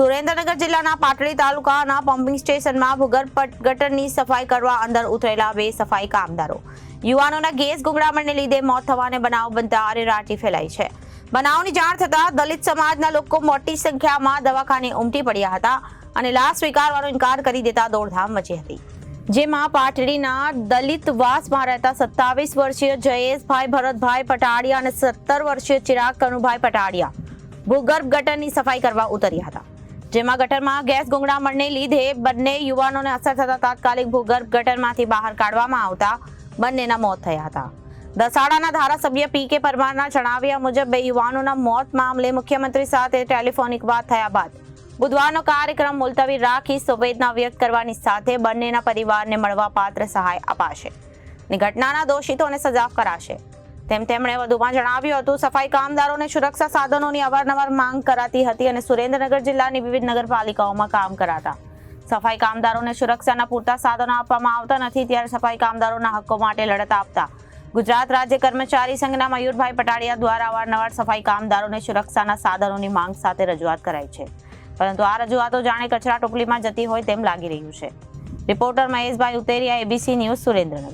સુરેન્દ્રનગર જિલ્લાના પાટડી તાલુકાના પમ્પિંગ સ્ટેશનમાં ભૂગર્ભ ગટરની સફાઈ કરવા અંદર ઉતરેલા બે સફાઈ કામદારો. યુવાનોના ગેસ ગુંગળામણને લીધે મોત થવાને બનાવ બનતા અરેરાટી ફેલાઈ છે. બનાવની જાણ થતાં દલિત સમાજના લોકો મોટી સંખ્યામાં દવાખાને ઉમટી પડ્યા હતા અને લાશ સ્વીકારવાનો ઇનકાર કરી દેતા દોડધામ મચી હતી. જેમાં પાટડીના દલિત વાસમાં રહેતા સત્તાવીસ વર્ષીય જયેશભાઈ ભરતભાઈ પટાડિયા અને સત્તર વર્ષીય ચિરાગ કનુભાઈ પટાડિયા ભૂગર્ભ ગટરની સફાઈ કરવા ઉતર્યા હતા. જેમાં ગટરમાં ગેસ ગુંગળામણને લીધે બંને યુવાનોને અસર થતા તાત્કાલિક ભૂગર્ભ ગટરમાંથી બહાર કાઢવામાં આવતા બંનેના મોત થયા હતા. દસાડાના ધારાસભ્ય પી કે પરમારના જણાવ્યા મુજબ બે યુવાનોના મોત મામલે મુખ્યમંત્રી સાથે ટેલિફોનિક વાત થયા બાદ બુધવારનો કાર્યક્રમ મુલતવી રાખી સંવેદના વ્યક્ત કરવાની સાથે બંનેના પરિવારને મળવા પાત્ર સહાય અપાશે. ઘટનાના દોષિતોને સજા કરાશે. તેમ તેમણે વધુમાં જણાવ્યું હતું. સફાઈ કામદારોને સુરક્ષા સાધનોની અવારનવાર માંગ કરાતી હતી અને સુરેન્દ્રનગર જિલ્લાની વિવિધ નગરપાલિકાઓમાં કામ કરાતા. સફાઈ કામદારોને સુરક્ષાના પૂરતા સાધનો આપવામાં આવતા નથી, ત્યારે સફાઈ કામદારોના હક્કો માટે લડત આપતા. ગુજરાત રાજ્ય કર્મચારી સંઘના મયુરભાઈ પટાડિયા દ્વારા અવારનવાર સફાઈ કામદારોને સુરક્ષાના સાધનોની માંગ સાથે રજૂઆત કરાઈ છે. પરંતુ આ રજૂઆતો જાણે કચરા ટોપલીમાં જતી હોય તેમ લાગી રહ્યું છે. Reporter Maheshbhai Uteriya, ABC news Surendranagar.